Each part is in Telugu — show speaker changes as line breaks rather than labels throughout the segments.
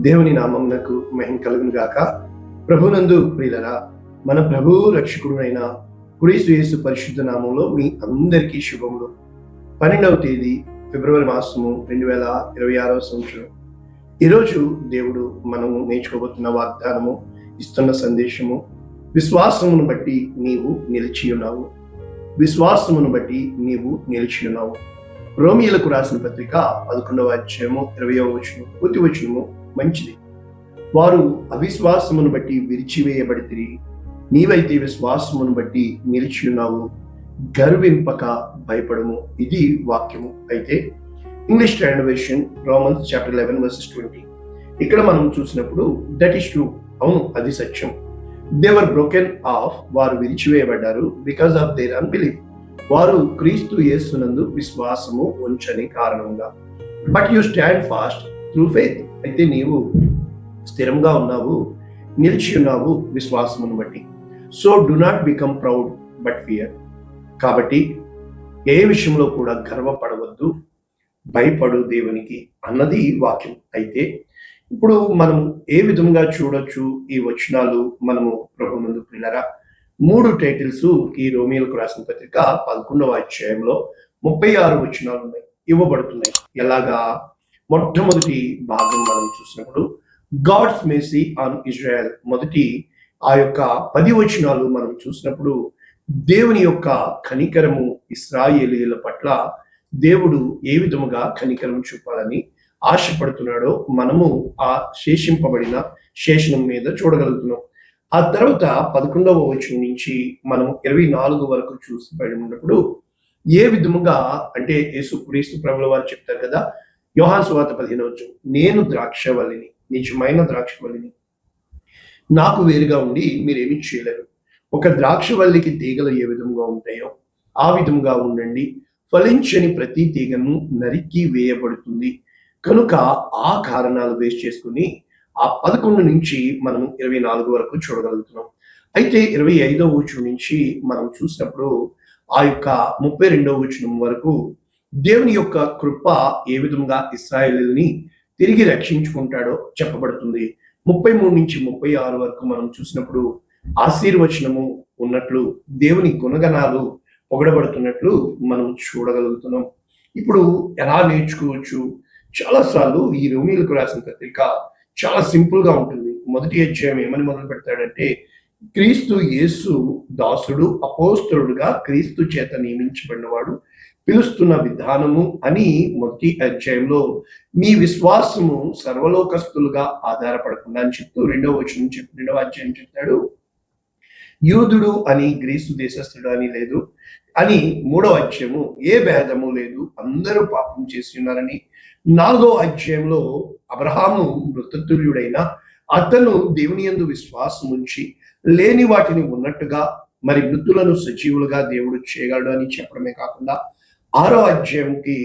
దేవుని నామమునకు మహిమ కలుగును గాక. ప్రభునందు ప్రియులరా మన ప్రభు రక్షకుడునైన క్రీస్తు యేసు పరిశుద్ధ నామంలో మీ అందరికీ శుభములు. పన్నెండవ తేదీ ఫిబ్రవరి మాసము రెండు వేల ఇరవై ఆరవ సంవత్సరం. ఈరోజు దేవుడు మనము నేర్చుకోబోతున్న వాగ్దానము ఇస్తున్న సందేశము విశ్వాసమును బట్టి నీవు నిలిచి ఉన్నావు. విశ్వాసమును బట్టి నీవు నిలిచి ఉన్నావు. రోమిలకు రాసిన పత్రిక పదకొండవ అధ్యాయము ఇరవయవ వచనం పూర్తి వచనము మంచిది. వారు అవిశ్వాసమును బట్టి విరిచివేయబడితిరి. నీవైతే విశ్వాసమును బట్టి నిలిచి ఉన్నావు గర్వింపక భయపడము. ఇది వాక్యము. అయితే English translation Romans chapter eleven verses twenty. ఇక్కడ మనం చూసినప్పుడు దట్ ఈస్ ట్రూ. అవును అది సత్యం. దేవర్ బ్రోకెన్ ఆఫ్ వారు విరిచివేయబడ్డారు బికాస్ ఆఫ్ దేర్ అన్బిలీఫ్. వారు క్రీస్తు యేసునందు విశ్వాసము ఉంచని కారణంగా but you stand fast through faith అయితే నీవు స్థిరంగా ఉన్నావు నిలిచి ఉన్నావు విశ్వాసమును బట్టి. So do not become proud but fear కాబట్టి ఏ విషయంలో కూడా గర్వపడవద్దు భయపడు దేవునికి అన్నది వాక్యం. అయితే ఇప్పుడు మనం ఏ విధంగా చూడొచ్చు ఈ వచనాలు మనము ప్రభు ముందు పిల్లరా మూడు టైటిల్స్ ఈ రోమియోలకు రాసిన పత్రిక పదకొండవ అధ్యాయంలో ముప్పై ఆరు వచనాలు ఉన్నాయి ఇవ్వబడుతున్నాయి. ఎలాగా? మొట్టమొదటి భాగం మనం చూసినప్పుడు గాడ్స్ మేసీ ఆన్ ఇజ్రాయెల్ మొదటి ఆ యొక్క పది వచనాలు మనం చూసినప్పుడు దేవుని యొక్క కనికరము ఇస్రాయేలీల పట్ల దేవుడు ఏ విధముగా కనికరం చూపాలని ఆశపడుతున్నాడో మనము ఆ శేషింపబడిన శేషణం మీద చూడగలుగుతున్నాం. ఆ తర్వాత పదకొండవ వచనం నుంచి మనం ఇరవై నాలుగు వరకు చూసి ఉన్నప్పుడు ఏ విధముగా అంటే యేసు క్రీస్తు ప్రభుల వారు చెప్తారు కదా యోహాన్ సువాత పదిహేనవచ్చు నేను ద్రాక్షవల్లిని నిజమైన ద్రాక్షవల్లిని. నాకు వేరుగా ఉండి మీరేమి చేయలేరు. ఒక ద్రాక్షవల్లికి తీగలు ఏ విధంగా ఉంటాయో ఆ విధంగా ఉండండి. ఫలించని ప్రతి తీగను నరికి వేయబడుతుంది. కనుక ఆ కారణాలు బేస్ చేసుకుని ఆ పదకొండు నుంచి మనం ఇరవై నాలుగు వరకు చూడగలుగుతున్నాం. అయితే ఇరవై ఐదవ ఊచు నుంచి మనం చూసినప్పుడు ఆ యొక్క ముప్పై రెండవ వచనం వరకు దేవుని యొక్క కృప ఏ విధంగా ఇస్రాయేల్ని తిరిగి రక్షించుకుంటాడో చెప్పబడుతుంది. ముప్పై మూడు నుంచి ముప్పై ఆరు వరకు మనం చూసినప్పుడు ఆశీర్వచనము ఉన్నట్లు దేవుని గుణగణాలు పొగడబడుతున్నట్లు మనం చూడగలుగుతున్నాం. ఇప్పుడు ఎలా నేర్చుకోవచ్చు? చాలాసార్లు ఈ రోమిలకు రాసిన పత్రిక చాలా సింపుల్గా ఉంటుంది. మొదటి అధ్యాయం ఏమని మొదలు పెడతాడంటే క్రీస్తు యేసు దాసుడు అపోస్తుడుగా క్రీస్తు చేత నియమించబడినవాడు పిలుస్తున్న విధానము అని మొదటి అధ్యాయంలో మీ విశ్వాసము సర్వలోకస్తులుగా ఆధారపడకుండా అని చెప్తూ రెండవ వచనం చెప్పి రెండవ అధ్యాయం చెప్తాడు. యూదుడు అని గ్రీసు దేశస్థుడు అని లేదు అని మూడవ అధ్యాయము ఏ భేదము లేదు అందరూ పాపం చేసి ఉన్నారని. నాలుగో అధ్యాయంలో అబ్రహాము మృతతుల్యుడైన అతను దేవుని యందు విశ్వాసం ఉంచి లేని వాటిని ఉన్నట్టుగా మరి మృతులను సజీవులుగా దేవుడు చేయగలడు అని చెప్పడమే కాకుండా ఆరో అధ్యాయంకి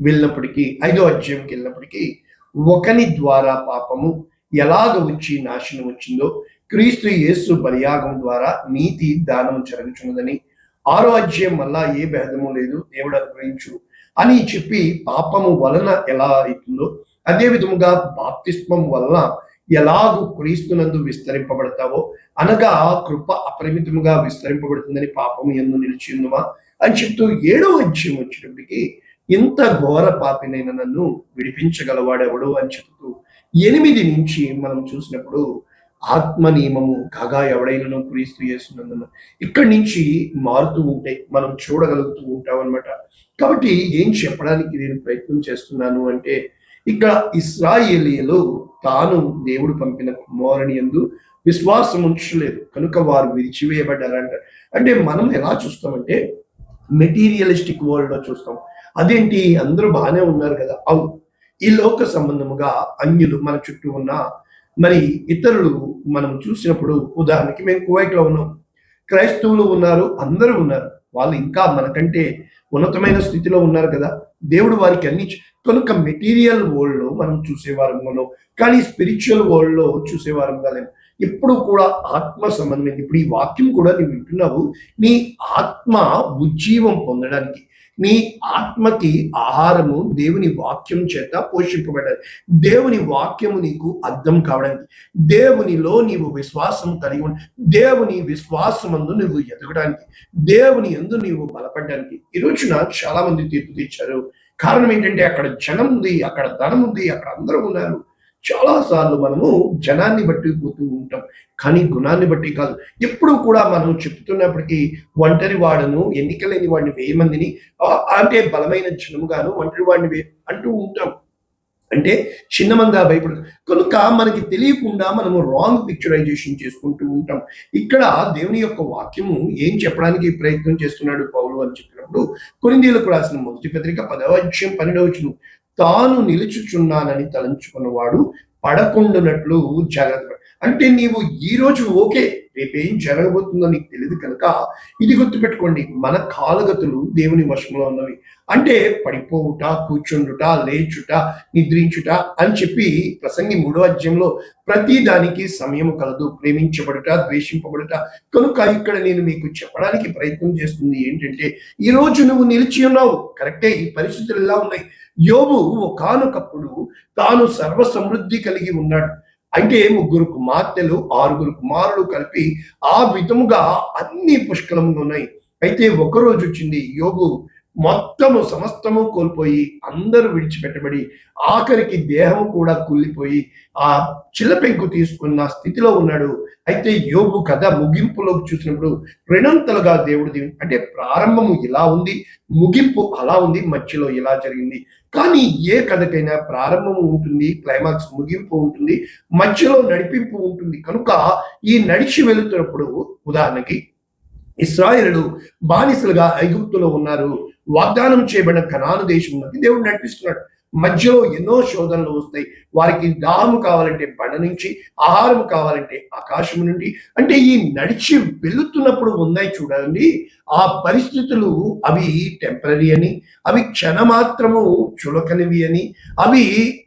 వెళ్ళినప్పటికీ ఐదో అధ్యాయంకి వెళ్ళినప్పటికీ ఒకని ద్వారా పాపము ఎలాగ వచ్చి నాశనం వచ్చిందో క్రీస్తు యేసు బలియాగం ద్వారా నీతి దానం జరుగుతున్నదని ఆరో అధ్యాయం మళ్ళా ఏ భేదము లేదు దేవుడు అనుగ్రహించు అని చెప్పి పాపము వలన ఎలా అవుతుందో అదే విధముగా బాప్తిస్మం వలన ఎలాగూ క్రీస్తునందు విస్తరింపబడతావో అనగా కృప అపరిమితముగా విస్తరింపబడుతుందని పాపము ఎందు నిలిచిందుమా అని చెప్తూ ఏడో అధ్యయం వచ్చేటప్పటికి ఇంత ఘోర పాపినైన నన్ను విడిపించగలవాడెవడు? అని చెప్తూ ఎనిమిది నుంచి మనం చూసినప్పుడు ఆత్మ నియమము కాగా ఎవడైనా క్రీస్తు చేస్తున్నందున ఇక్కడి నుంచి మారుతూ ఉంటే మనం చూడగలుగుతూ ఉంటాం అనమాట కాబట్టి ఏం చెప్పడానికి నేను ప్రయత్నం చేస్తున్నాను అంటే ఇక్కడ ఇస్రాయేలీలు తాను దేవుడు పంపిన కుమారుని ఎందు విశ్వాసం ఉంచలేదు కనుక వారు విరిచివేయబడ్డారంట. అంటే మనం ఎలా చూస్తామంటే మెటీరియలిస్టిక్ వరల్డ్లో చూస్తాం. అదేంటి? అందరూ బాగానే ఉన్నారు కదా. అవు ఈ లోక సంబంధముగా అన్యులు మన చుట్టూ ఉన్న మరి ఇతరులు మనం చూసినప్పుడు ఉదాహరణకి మేము కువైట్లో ఉన్నాం. క్రైస్తవులు ఉన్నారు అందరూ ఉన్నారు. వాళ్ళు ఇంకా మనకంటే ఉన్నతమైన స్థితిలో ఉన్నారు కదా. దేవుడు వారికి అన్ని కనుక మెటీరియల్ వరల్డ్లో మనం చూసేవారంగాను కానీ స్పిరిచువల్ వరల్డ్లో చూసేవారం చూసేవారంగా లేము ఎప్పుడు కూడా ఆత్మ సంబంధం ఇప్పుడు ఈ వాక్యం కూడా నువ్వు వింటున్నావు. నీ ఆత్మ ఉజ్జీవం పొందడానికి నీ ఆత్మకి ఆహారము దేవుని వాక్యం చేత పోషింపబడాలి దేవుని వాక్యము నీకు అర్థం కావడానికి దేవునిలో నీవు విశ్వాసం కలిగి ఉండి దేవుని విశ్వాసమందు నువ్వు ఎదగడానికి దేవుని ఎందు నీవు బలపడడానికి ఈ రోజున చాలా మంది తీర్పు తీర్చారు. కారణం ఏంటంటే అక్కడ జనం ఉంది అక్కడ ధనం ఉంది అక్కడ అందరూ ఉన్నారు. చాలా సార్లు మనము జనాన్ని బట్టి పోతూ ఉంటాం. కానీ గుణాన్ని బట్టి కాదు. ఎప్పుడు కూడా మనం చెప్తున్నప్పటికీ ఒంటరి వాడను ఎన్నిక లేని వాడిని వెయ్యి మందిని అంటే బలమైన జనముగాను ఒంటరి వాడిని వే- అంటూ ఉంటాం. అంటే చిన్న మందా భయపడు కనుక మనకి తెలియకుండా మనము రాంగ్ పిక్చరైజేషన్ చేసుకుంటూ ఉంటాం. ఇక్కడ దేవుని యొక్క వాక్యము ఏం చెప్పడానికి ప్రయత్నం చేస్తున్నాడు పౌలు అని చెప్పినప్పుడు కొరిందీలకు రాసిన మొదటి పత్రిక పదవ అధ్యాయం పన్నెండవ తాను నిలుచుచున్నానని తలంచుకున్నవాడు పడకుండునట్లు జాగ్రత్త అంటే నీవు ఈ రోజు ఓకే రేపేం జరగబోతుందో నీకు తెలియదు కనుక ఇది గుర్తుపెట్టుకోండి మన కాలగతులు దేవుని వశంలో ఉన్నవి. అంటే పడిపోవుట కూర్చుండుట లేచుట నిద్రించుట అని చెప్పి ప్రసంగి మూడో అధ్యాయంలో ప్రతి దానికి సమయం కలదు. ప్రేమించబడుట ద్వేషింపబడుట. కనుక ఇక్కడ నేను మీకు చెప్పడానికి ప్రయత్నం చేస్తుంది ఏంటంటే ఈ రోజు నువ్వు నిలిచి ఉన్నావు. కరెక్టే ఈ పరిస్థితులు ఎలా ఉన్నాయి? యోబు ఒకానొకప్పుడు తాను సర్వ సమృద్ధి కలిగి ఉన్నాడు. అంటే ముగ్గురు కుమార్తెలు ఆరుగురు కుమారులు కలిపి ఆ విధముగా అన్ని పుష్కలంగా ఉన్నాయి. అయితే ఒక రోజు వచ్చింది యోగు మొత్తము సమస్తము కోల్పోయి అందరూ విడిచిపెట్టబడి ఆఖరికి దేహం కూడా కుళ్ళిపోయి ఆ చిల్లపెంకు తీసుకున్న స్థితిలో ఉన్నాడు. అయితే యోగు కథ ముగింపులోకి చూసినప్పుడు రెండంతలుగా దేవుడు అంటే ప్రారంభము ఇలా ఉంది ముగింపు అలా ఉంది మధ్యలో ఇలా జరిగింది. కానీ ఏ కథకైనా ప్రారంభము ఉంటుంది క్లైమాక్స్ ముగింపు ఉంటుంది మధ్యలో నడిపింపు ఉంటుంది. కనుక ఈ నడిచి వెళుతున్నప్పుడు ఉదాహరణకి ఇస్రాయేలులు బానిసలుగా ఐగుప్తులో ఉన్నారు. వాగ్దానం చేయబడిన కనాను దేశంలోకి దేవుడు నడిపిస్తున్నాడు. మధ్యలో ఎన్నో శోధనలు వస్తాయి. వారికి దాహము కావాలంటే బండ నుంచి ఆహారం కావాలంటే ఆకాశం నుండి. అంటే ఈ నడిచి వెళుతున్నప్పుడు ఉన్నాయి చూడండి. ఆ పరిస్థితులు అవి టెంపరీ అని అవి క్షణమాత్రము చులకనివి అని అవి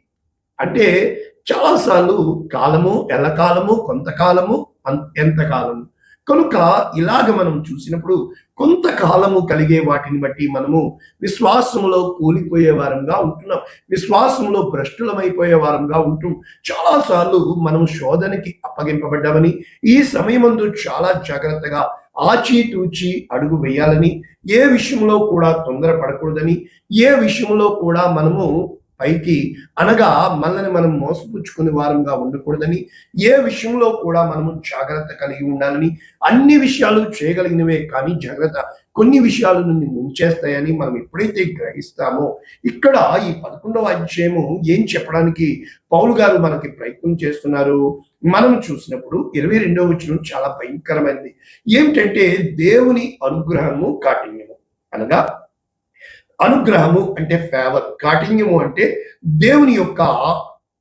అంటే చాలాసార్లు కాలము ఎల్లకాలము కొంతకాలము అన్- ఎంతకాలము కనుక ఇలాగ మనం చూసినప్పుడు కొంతకాలము కలిగే వాటిని బట్టి మనము విశ్వాసములో కూలిపోయే వారంగా ఉంటున్నాం. విశ్వాసంలో భ్రష్టులమైపోయే వారంగా ఉంటూ చాలాసార్లు మనం శోధనకి అప్పగింపబడ్డామని ఈ సమయమందు చాలా జాగ్రత్తగా ఆచితూచి అడుగు వేయాలని ఏ విషయంలో కూడా తొందర పడకూడదని ఏ విషయంలో కూడా మనము పైకి అనగా మనల్ని మనం మోసపుచ్చుకునే వారంగా ఉండకూడదని ఏ విషయంలో కూడా మనము జాగ్రత్త కలిగి ఉండాలని అన్ని విషయాలు చేయగలిగినవే కానీ జాగ్రత్త కొన్ని విషయాల నుండి ముంచేస్తాయని మనం ఎప్పుడైతే గ్రహిస్తామో ఇక్కడ ఈ పదకొండవ అధ్యాయము ఏం చెప్పడానికి పౌలు గారు మనకి ప్రయత్నం చేస్తున్నారు? మనం చూసినప్పుడు ఇరవై రెండవ వచ్చిన చాలా భయంకరమైనది. ఏమిటంటే దేవుని అనుగ్రహము కాఠిన్యము అనగా అనుగ్రహము అంటే ఫేవర్ కాఠిన్యము అంటే దేవుని యొక్క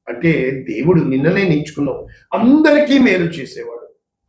అంటే దేవుడు నిన్ననే నేర్చుకున్నావు అందరికీ మేలు చేసేవాడు.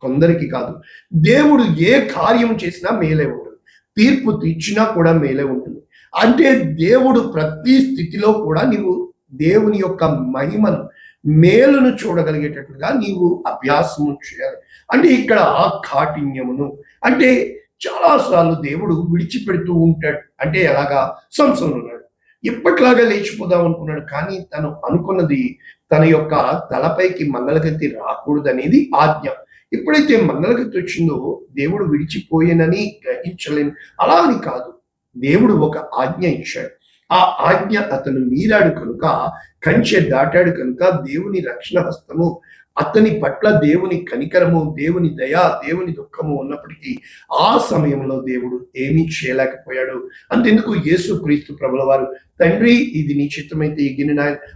కొందరికి కాదు. దేవుడు ఏ కార్యం చేసినా మేలే ఉంటుంది. తీర్పు తీర్చినా కూడా మేలే ఉంటుంది. అంటే దేవుడు ప్రతి స్థితిలో కూడా నీవు దేవుని యొక్క మహిమను మేలును చూడగలిగేటట్లుగా నీవు అభ్యాసము చేయాలి. అంటే ఇక్కడ కాఠిన్యమును అంటే చాలాసార్లు దేవుడు విడిచిపెడుతూ ఉంటాడు. అంటే ఎలాగా? సంసం ఉన్నాడు. ఎప్పట్లాగా లేచిపోదాం అనుకున్నాడు. కానీ తను అనుకున్నది తన యొక్క తలపైకి మంగళగతి రాకూడదనేది ఆజ్ఞ. ఎప్పుడైతే మంగళగతి వచ్చిందో దేవుడు విడిచిపోయేనని గ్రహించలేను. అలా అని కాదు. దేవుడు ఒక ఆజ్ఞ ఇచ్చాడు. ఆ ఆజ్ఞ అతను మీరాడు కనుక కంచె దాటాడు కనుక దేవుని రక్షణ హస్తము అతని పట్ల దేవుని కనికరము దేవుని దయ దేవుని దుఃఖము ఉన్నప్పటికీ ఆ సమయంలో దేవుడు ఏమీ చేయలేకపోయాడు. అంతెందుకు యేసు క్రీస్తు ప్రభుల వారు తండ్రి ఇది నీ చిత్తమైతే ఈ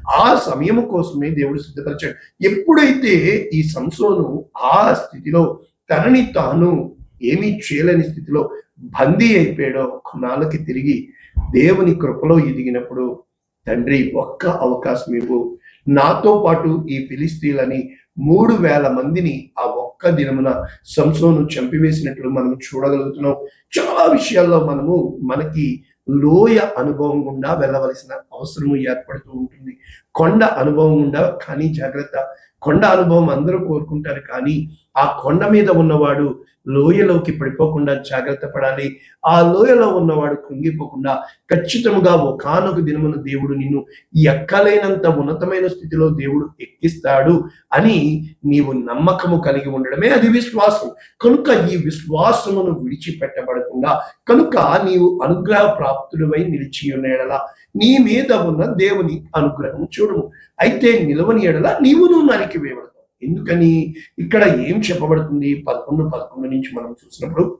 ఆ సమయము కోసమే దేవుడు సిద్ధపరిచాడు. ఎప్పుడైతే ఈ సంసోను ఆ స్థితిలో తనని తాను ఏమీ చేయలేని స్థితిలో బందీ అయిపోయాడో కొన్నాళ్ళకి తిరిగి దేవుని కృపలో ఎదిగినప్పుడు తండ్రి ఒక్క అవకాశం ఇవ్వు. నాతో పాటు ఈ ఫిలిస్తీన్లని మూడు వేల మందిని ఆ ఒక్క దినమున సంసోను చంపివేసినట్లు మనం చూడగలుగుతున్నాం. చాలా విషయాల్లో మనము మనకి లోయ అనుభవం గుండా వెళ్ళవలసిన అవసరం ఏర్పడుతూ ఉంటుంది. కొండ అనుభవం గుండా కానీ జాగ్రత్త కొండ అనుభవం అందరూ కోరుకుంటారు కానీ ఆ కొండ మీద ఉన్నవాడు లోయలోకి పడిపోకుండా జాగ్రత్త పడాలి. ఆ లోయలో ఉన్నవాడు కృంగిపోకుండా ఖచ్చితంగా ఒకనొక దినమున దేవుడు నిన్ను ఎక్కలేనంత ఉన్నతమైన స్థితిలో దేవుడు ఎక్కిస్తాడు అని నీవు నమ్మకము కలిగి ఉండడమే అది విశ్వాసం. కనుక ఈ విశ్వాసమును విడిచిపెట్టబడకుండా కనుక నీవు అనుగ్రహ ప్రాప్తుడివై నిలిచి ఉండేలా ఎడల నీ మీద ఉన్న దేవుని అనుగ్రహం. చూడము అయితే నిలవని ఎడల నీవును నరికి వేయబడతావు. ఎందుకని? ఇక్కడ ఏం చెప్పబడుతుంది? పదకొండు పదకొండు నుంచి మనం చూసినప్పుడు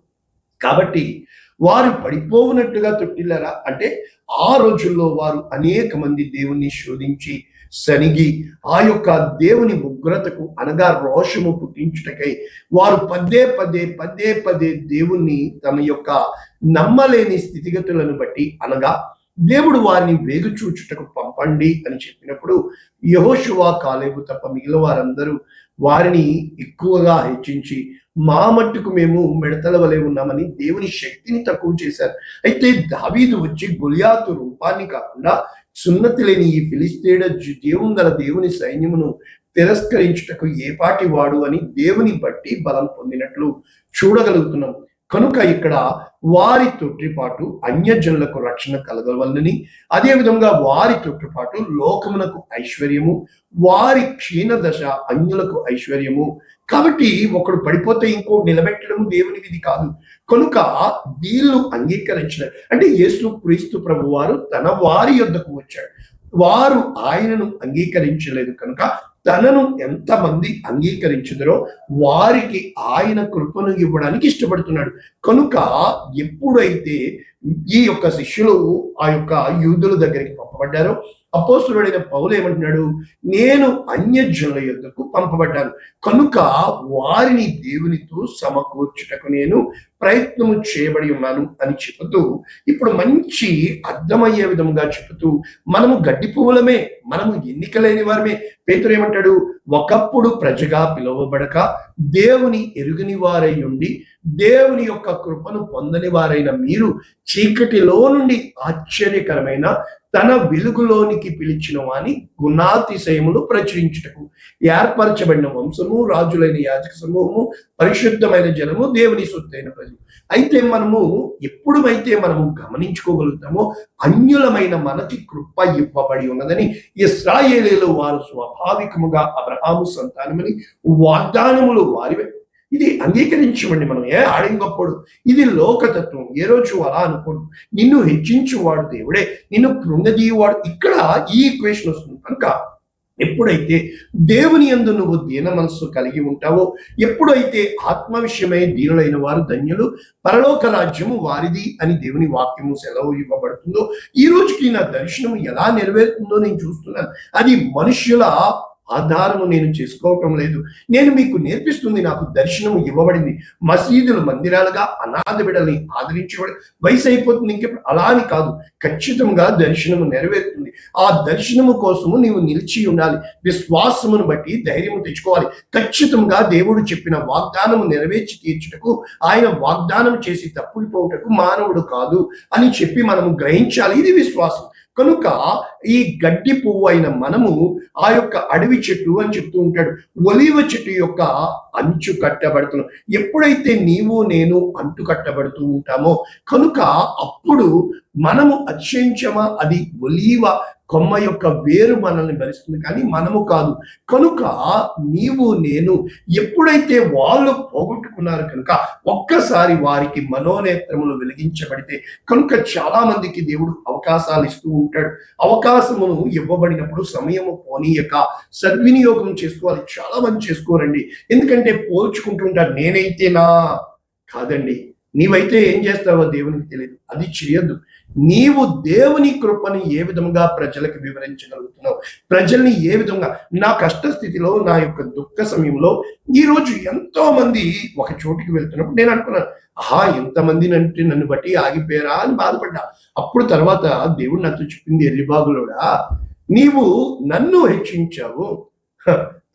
కాబట్టి వారు పడిపోవునట్టుగా తొట్టిల్లరా? అంటే ఆ రోజుల్లో వారు అనేక మంది దేవుణ్ణి శోధించి సనిగి ఆ యొక్క దేవుని ఉగ్రతకు అనగా రోషము పుట్టించుటకై వారు పదే పదే పదే పదే దేవుణ్ణి తమ యొక్క నమ్మలేని స్థితిగతులను బట్టి అనగా దేవుడు వారిని వేగుచూచుటకు పంపండి అని చెప్పినప్పుడు యహోశువా కాలేబు తప్ప మిగిలిన వారందరూ వారిని ఎక్కువగా హెచ్చించి మా మట్టుకు మేము మిడతల వలె ఉన్నామని దేవుని శక్తిని తక్కువ చేశారు. అయితే దావీదు వచ్చి గొలియాతు రూపాన్ని కాకుండా సున్నతి లేని ఈ ఫిలిస్తీడ దేవుని గల దేవుని సైన్యమును తిరస్కరించుటకు ఏపాటి వాడు అని దేవుని బట్టి బలం పొందినట్లు చూడగలుగుతున్నాం. కనుక ఇక్కడ వారి తొట్టిపాటు అన్యజనులకు రక్షణ కలగవలనని అదే విధంగా వారి తొట్టిపాటు లోకమునకు ఐశ్వర్యము వారి క్షీణ దశ అన్యులకు ఐశ్వర్యము. కాబట్టి ఒకడు పడిపోతే ఇంకో నిలబెట్టడం దేవుని విధి కాదు. కనుక వీళ్ళు అంగీకరించిన అంటే యేసు క్రీస్తు ప్రభు వారు తన వారి యొద్దకు వచ్చాడు. వారు ఆయనను అంగీకరించలేదు కనుక తనను ఎంతమంది అంగీకరించుదరో వారికి ఆయన కృపను ఇవ్వడానికి ఇష్టపడుతున్నాడు. కనుక ఎప్పుడైతే ఈ యొక్క శిష్యులు ఆ యొక్క యూదుల దగ్గరికి పంపబడ్డారో అపోసురుడైన పౌలు ఏమంటున్నాడు? నేను అన్యజనుల యొద్దకు పంపబడ్డాను. కనుక వారిని దేవునితో సమకూర్చుటకు నేను ప్రయత్నము చేయబడి ఉన్నాను అని చెబుతూ ఇప్పుడు మంచి అర్థమయ్యే విధంగా చెబుతూ మనము గడ్డి పువ్వులమే మనము ఎన్నికలేని వారమే. పేతురు ఏమంటాడు? ఒకప్పుడు ప్రజగా పిలువబడక దేవుని ఎరుగని వారై ఉండి దేవుని యొక్క కృపను పొందని వారైన మీరు చీకటిలో నుండి ఆశ్చర్యకరమైన తన వెలుగులోనికి పిలిచిన వాని గుణాతిశయములు ప్రచురించుటకు ఏర్పరచబడిన వంశము రాజులైన యాజక సమూహము పరిశుద్ధమైన జనము దేవుని సొత్తైన ప్రజలు అయితే మనము ఎప్పుడైతే మనము గమనించుకోగలుగుతామో అన్యులమైన మనకి కృప ఇవ్వబడి ఉన్నదని ఇస్రాయేలీలో వారు స్వాభావికముగా అబ్రహాము సంతానమని వాగ్దానములు వారివే. ఇది అంగీకరించమండి మనం. ఏ ఆడింగప్పుడు ఇది లోకతత్వం. ఏ రోజు అలా అనుకోడు నిన్ను హెచ్చించువాడు దేవుడే. నిన్ను కృంగదీయవాడు. ఇక్కడ ఈ ఈక్వేషన్ వస్తుంది. కనుక ఎప్పుడైతే దేవుని ఎందు నువ్వు దీన మనస్సు కలిగి ఉంటావో ఎప్పుడైతే ఆత్మ విషయమై దీనులైన వారు ధన్యులు పరలోక రాజ్యము వారిది అని దేవుని వాక్యము సెలవు ఇవ్వబడుతుందో ఈ రోజుకి నా దర్శనం ఎలా నెరవేరుతుందో నేను చూస్తున్నాను. అది మనుష్యుల ఆధారము నేను చేసుకోవటం లేదు. నేను మీకు నేర్పిస్తుంది నాకు దర్శనం ఇవ్వబడింది. మసీదులు మందిరాలుగా అనాథ బిడల్ని ఆదరించబడి వయసు అయిపోతుంది ఇంకే అలా అని కాదు. ఖచ్చితంగా దర్శనము నెరవేరుతుంది. ఆ దర్శనము కోసము నీవు నిలిచి ఉండాలి. విశ్వాసమును బట్టి ధైర్యం తెచ్చుకోవాలి. ఖచ్చితంగా దేవుడు చెప్పిన వాగ్దానము నెరవేర్చి తీర్చుటకు ఆయన వాగ్దానం చేసి తప్పుడిపోవుటకు మానవుడు కాదు అని చెప్పి మనము గ్రహించాలి. ఇది విశ్వాసం. కనుక ఈ గడ్డి పువ్వు అయిన మనము ఆ యొక్క అడవి చెట్టు అని చెప్తూ ఉంటాడు. ఒలివ చెట్టు యొక్క అంచు కట్టబడుతున్నాం ఎప్పుడైతే నీవు నేను అంటు కట్టబడుతూ ఉంటామో కనుక అప్పుడు మనము అత్యంచమా అది ఒలీవ కొమ్మ యొక్క వేరు మనల్ని భరిస్తుంది. కానీ మనము కాదు. కనుక నీవు నేను ఎప్పుడైతే వాళ్ళు పోగొట్టుకున్నారు కనుక ఒక్కసారి వారికి మనోనేత్రములు వెలిగించబడితే కనుక చాలా మందికి దేవుడు అవకాశాలు ఇస్తూ ఉంటాడు. అవకాశమును ఇవ్వబడినప్పుడు సమయము పోనీయక సద్వినియోగం చేసుకోవాలి. చాలా మంది చేసుకోరండి. ఎందుకంటే పోల్చుకుంటుంటారు నేనైతేనా? కాదండి. నీవైతే ఏం చేస్తావో దేవునికి తెలియదు. అది చేయొద్దు. నీవు దేవుని కృపని ఏ విధంగా ప్రజలకు వివరించగలుగుతున్నావు? ప్రజల్ని ఏ విధంగా? నా కష్ట స్థితిలో నా యొక్క దుఃఖ సమయంలో ఈరోజు ఎంతో మంది ఒక చోటికి వెళ్తున్నప్పుడు నేను అనుకున్నాను ఆహా ఎంతమంది అంటే నన్ను బట్టి ఆగిపోయారా? అని బాధపడ్డా. అప్పుడు తర్వాత దేవుడు నాతో చెప్పింది ఎర్రిబాగులోడా నీవు నన్ను హెచ్చించావు.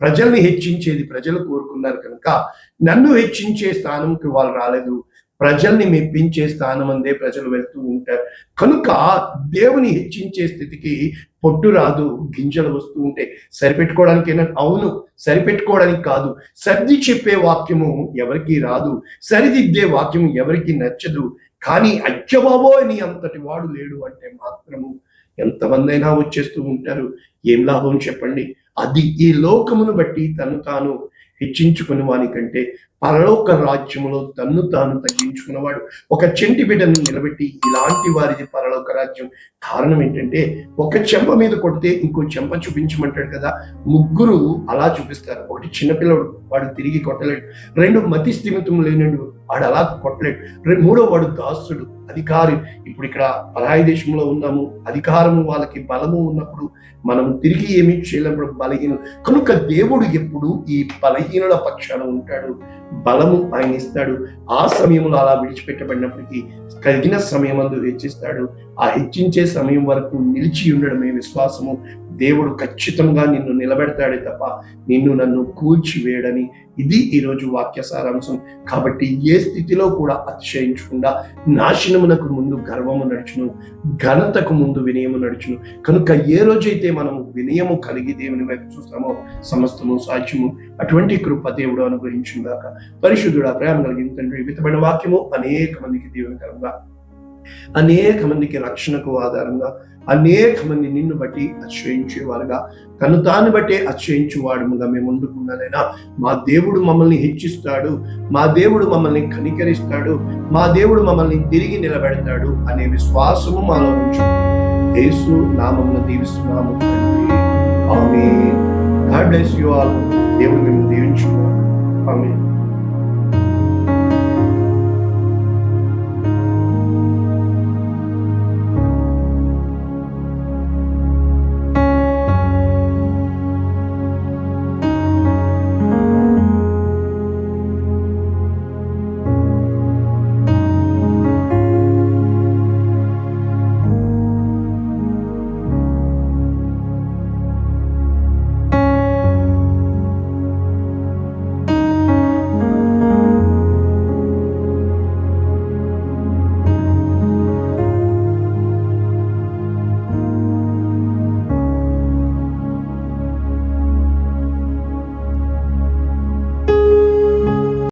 ప్రజల్ని హెచ్చించేది ప్రజలు కోరుకున్నారు కనుక నన్ను హెచ్చించే స్థానంకి వాళ్ళు రాలేదు. ప్రజల్ని మెప్పించే స్థానం అందే ప్రజలు వెళ్తూ ఉంటారు. కనుక దేవుని హెచ్చించే స్థితికి పొట్టు రాదు గింజలు వస్తూ ఉంటే సరిపెట్టుకోవడానికి అవును సరిపెట్టుకోవడానికి కాదు. సర్ది చెప్పే వాక్యము ఎవరికి రాదు. సరిదిద్దే వాక్యము ఎవరికి నచ్చదు. కానీ అయ్యబాబో నీ అంతటి వాడు లేడు అంటే మాత్రము ఎంతమందైనా వచ్చేస్తూ ఉంటారు. ఏం లాభం చెప్పండి? అది ఈ లోకమును బట్టి తను తాను హెచ్చించుకుని వానికంటే పరలోక రాజ్యంలో తన్ను తాను తగ్గించుకున్నవాడు. ఒక చెంటి బిడ్డను నిలబెట్టి ఇలాంటి వారిది పరలోక రాజ్యం. కారణం ఏంటంటే ఒక చెంప మీద కొడితే ఇంకో చెంప చూపించమంటాడు కదా. ముగ్గురు అలా చూపిస్తారు. ఒకటి చిన్నపిల్లడు వాడు తిరిగి కొట్టలేడు. రెండు మతి స్థిమితం లేనడు వాడు అలా కొట్టలేడు. రెండు మూడో వాడు దాసుడు. అధికారి. ఇప్పుడు ఇక్కడ పరాయి దేశంలో ఉన్నాము. అధికారము వాళ్ళకి బలము ఉన్నప్పుడు మనం తిరిగి ఏమి చేయలేనప్పుడు బలహీనం కనుక దేవుడు ఎప్పుడు ఈ బలహీనుల పక్షాన ఉంటాడు. బలము ఆయన ఇస్తాడు ఆ సమయంలో అలా విడిచిపెట్టబడినప్పటికీ కలిగిన సమయం అందు హెచ్చిస్తాడు. ఆ హెచ్చించే సమయం వరకు నిలిచి ఉండడమే విశ్వాసము. దేవుడు ఖచ్చితంగా నిన్ను నిలబెడతాడే తప్ప నిన్ను నన్ను కూల్చివేయడని ఇది ఈరోజు వాక్య సారాంశం. కాబట్టి ఏ స్థితిలో కూడా అతిశయించకుండా నాశనమునకు ముందు గర్వము నడుచును ఘనతకు ముందు వినయము నడుచును. కనుక ఏ రోజైతే మనము వినయము కలిగి దేవుని వైపు చూస్తామో సమస్తము సాధ్యము. అటువంటి కృప దేవుడు అనుగ్రహించుగాక పరిశుద్ధుడు ప్రేమ కలిగిన తండ్రి మితమైన వాక్యము అనేక మందికి దీవెనకరంగా అనేక మందికి రక్షణకు ఆధారంగా అనేక మంది నిన్ను బట్టి అశ్రయించేవారుగా తను తాను బట్టే అశ్రయించువాడుగా మేము ముందుకున్నానైనా మా దేవుడు మమ్మల్ని హెచ్చిస్తాడు మా దేవుడు మమ్మల్ని కనికరిస్తాడు మా దేవుడు మమ్మల్ని తిరిగి నిలబెడతాడు అనే విశ్వాసము మాలో ఉంచు యేసు నామమును దీవిస్తున్నాము ఆమె గాడ్ బ్లెస్ యు ఆల్. దేవుడు మేము దీవించుకున్నాం ఆమె